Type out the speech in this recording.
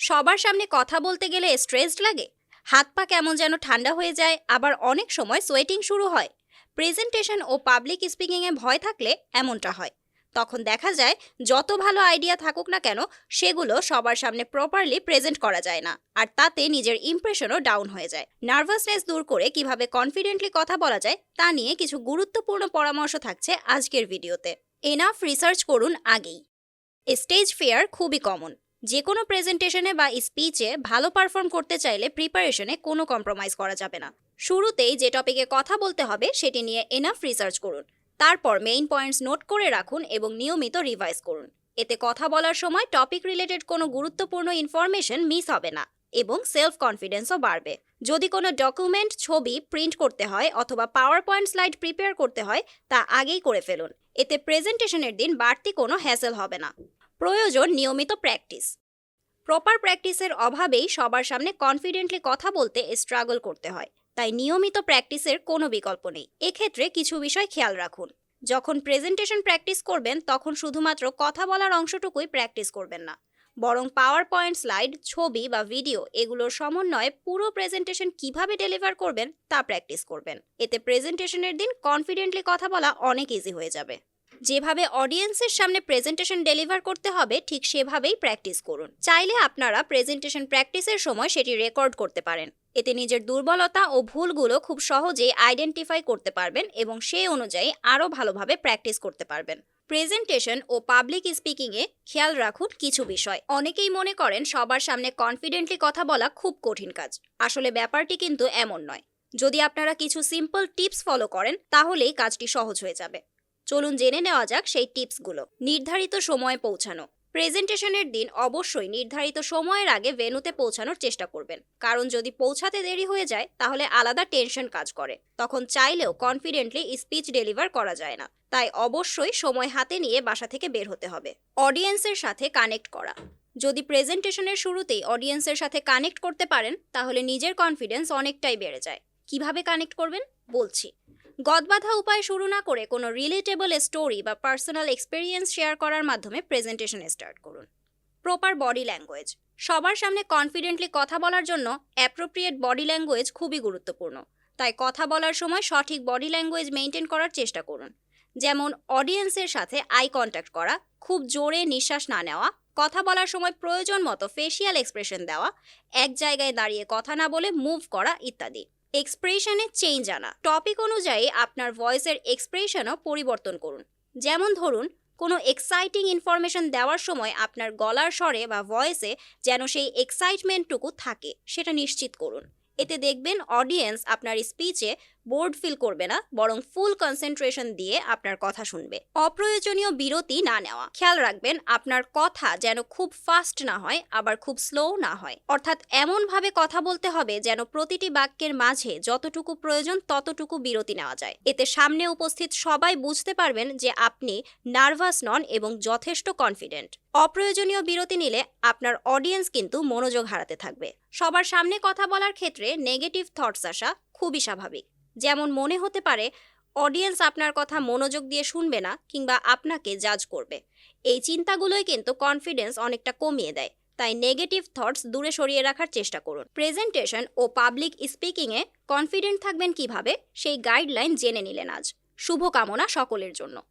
সবার সামনে কথা বলতে গেলে স্ট্রেসড লাগে। হাত পা কেমন যেন ঠান্ডা হয়ে যায়, আবার অনেক সময় সোয়েটিং শুরু হয়। প্রেজেন্টেশন ও পাবলিক স্পিকিংয়ে ভয় থাকলে এমনটা হয়। তখন দেখা যায়, যত ভালো আইডিয়া থাকুক না কেন, সেগুলো সবার সামনে প্রপারলি প্রেজেন্ট করা যায় না, আর তাতে নিজের ইমপ্রেশনও ডাউন হয়ে যায়। নার্ভাসনেস দূর করে কীভাবে কনফিডেন্টলি কথা বলা যায়, তা নিয়ে কিছু গুরুত্বপূর্ণ পরামর্শ থাকছে আজকের ভিডিওতে এনাফ রিসার্চ করুন আগেই। স্টেজ ফেয়ার খুবই কমন যে কোনো প্রেজেন্টেশনে বা স্পিচে ভালো পারফর্ম করতে চাইলে প্রিপারেশনে কোনো কম্প্রোমাইজ করা যাবে না। শুরুতেই যে টপিকে কথা বলতে হবে সেটি নিয়ে এনাফ রিসার্চ করুন। তারপর মেইন পয়েন্টস নোট করে রাখুন এবং নিয়মিত রিভাইজ করুন। এতে কথা বলার সময় টপিক রিলেটেড কোনো গুরুত্বপূর্ণ ইনফরমেশন মিস হবে না এবং সেলফ কনফিডেন্সও বাড়বে। যদি কোনো ডকুমেন্ট ছবি প্রিন্ট করতে হয় অথবা পাওয়ার পয়েন্ট স্লাইড প্রিপেয়ার করতে হয়, তা আগেই করে ফেলুন। এতে প্রেজেন্টেশনের দিন বাড়তি কোনো হ্যাসেল হবে না। প্রয়োজন নিয়মিত প্র্যাকটিস প্রপার প্র্যাকটিসের অভাবেই সবার সামনে কনফিডেন্টলি কথা বলতে স্ট্রাগল করতে হয়। তাই নিয়মিত প্র্যাকটিসের কোনো বিকল্প নেই। এক্ষেত্রে কিছু বিষয় খেয়াল রাখুন। যখন প্রেজেন্টেশন প্র্যাকটিস করবেন, তখন শুধুমাত্র কথা বলার অংশটুকুই প্র্যাকটিস করবেন না। বরং পাওয়ার পয়েন্ট স্লাইড ছবি বা ভিডিও এগুলোর সমন্বয়ে পুরো প্রেজেন্টেশন কীভাবে ডেলিভার করবেন তা প্র্যাকটিস করবেন। এতে প্রেজেন্টেশনের দিন কনফিডেন্টলি কথা বলা অনেক ইজি হয়ে যাবে। যেভাবে অডিয়েন্সের সামনে প্রেজেন্টেশন ডেলিভার করতে হবে, ঠিক সেভাবেই প্র্যাকটিস করুন। চাইলে আপনারা প্রেজেন্টেশন প্র্যাকটিসের সময় সেটি রেকর্ড করতে পারেন। এতে নিজের দুর্বলতা ও ভুলগুলো খুব সহজেই আইডেন্টিফাই করতে পারবেন এবং সেই অনুযায়ী আরও ভালোভাবে প্র্যাকটিস করতে পারবেন। প্রেজেন্টেশন ও পাবলিক স্পিকিংয়ে খেয়াল রাখুন কিছু বিষয়। অনেকেই মনে করেন সবার সামনে কনফিডেন্টলি কথা বলা খুব কঠিন কাজ। আসলে ব্যাপারটি কিন্তু এমন নয়। যদি আপনারা কিছু সিম্পল টিপস ফলো করেন, তাহলেই কাজটি সহজ হয়ে যাবে। চলুন জেনে নেওয়া যাক সেই টিপসগুলো। নির্ধারিত সময়ে পৌঁছানো। প্রেজেন্টেশনের দিন অবশ্যই নির্ধারিত সময়ের আগে ভেনুতে পৌঁছানোর চেষ্টা করবেন। কারণ যদি পৌঁছাতে দেরি হয়ে যায়, তাহলে আলাদা টেনশন কাজ করে। তখন চাইলেও কনফিডেন্টলি স্পিচ ডেলিভার করা যায় না। তাই অবশ্যই সময় হাতে নিয়ে বাসা থেকে বের হতে হবে। অডিয়েন্সের সাথে কানেক্ট করা। যদি প্রেজেন্টেশনের শুরুতেই অডিয়েন্সের সাথে কানেক্ট করতে পারেন, তাহলে নিজের কনফিডেন্স অনেকটাই বেড়ে যায়। কীভাবে কানেক্ট করবেন? বলছি। গদবাধা উপায় শুরু না করে কোনো রিলেটেবল স্টোরি বা পার্সোনাল এক্সপিরিয়েন্স শেয়ার করার মাধ্যমে প্রেজেন্টেশন স্টার্ট করুন। প্রপার বডি ল্যাঙ্গুয়েজ সবার সামনে কনফিডেন্টলি কথা বলার জন্য অ্যাপ্রোপ্রিয়েট বডি ল্যাঙ্গুয়েজ খুবই গুরুত্বপূর্ণ। তাই কথা বলার সময় সঠিক বডি ল্যাঙ্গুয়েজ মেনটেন করার চেষ্টা করুন। যেমন অডিয়েন্সের সাথে আই কন্ট্যাক্ট করা, খুব জোরে নিঃশ্বাস না নেওয়া, কথা বলার সময় প্রয়োজন মতো ফেসিয়াল এক্সপ্রেশন দেওয়া, এক জায়গায় দাঁড়িয়ে কথা না বলে মুভ করা ইত্যাদি। এক্সপ্রেশনে চেঞ্জ আনা। টপিক অনুযায়ী আপনার ভয়েসের এক্সপ্রেশনও পরিবর্তন করুন। যেমন ধরুন, কোনো এক্সাইটিং ইনফরমেশন দেওয়ার সময় আপনার গলার স্বরে বা ভয়েসে যেন সেই এক্সাইটমেন্টটুকু থাকে, সেটা নিশ্চিত করুন। এতে দেখবেন অডিয়েন্স আপনার স্পিচে বোর্ড ফিল করবে না, বরং ফুল কনসেন্ট্রেশন দিয়ে আপনার কথা শুনবে। অপ্রয়োজনীয় বিরতি না নেওয়া। খেয়াল রাখবেন, আপনার কথা যেন খুব ফাস্ট না হয়, আবার খুব স্লো না হয়। অর্থাৎ এমনভাবে কথা বলতে হবে যেন প্রতিটি বাক্যের মাঝে যতটুকু প্রয়োজন ততটুকু বিরতি নেওয়া যায়। এতে সামনে উপস্থিত সবাই বুঝতে পারবেন যে আপনি নার্ভাস নন এবং যথেষ্ট কনফিডেন্ট। অপ্রয়োজনীয় বিরতি নিলে আপনার অডিয়েন্স কিন্তু মনোযোগ হারাতে থাকবে। সবার সামনে কথা বলার ক্ষেত্রে নেগেটিভ থটস আসা খুবই স্বাভাবিক। যেমন মনে হতে পারে অডিয়েন্স আপনার কথা মনোযোগ দিয়ে শুনবে না কিংবা আপনাকে জাজ করবে। এই চিন্তাগুলোই কিন্তু কনফিডেন্স অনেকটা কমিয়ে দেয়। তাই নেগেটিভ থটস দূরে সরিয়ে রাখার চেষ্টা করুন। প্রেজেন্টেশন ও পাবলিক স্পিকিংয়ে কনফিডেন্ট থাকবেন কীভাবে? সেই গাইডলাইন জেনে নিলেন আজ। শুভকামনা সকলের জন্য।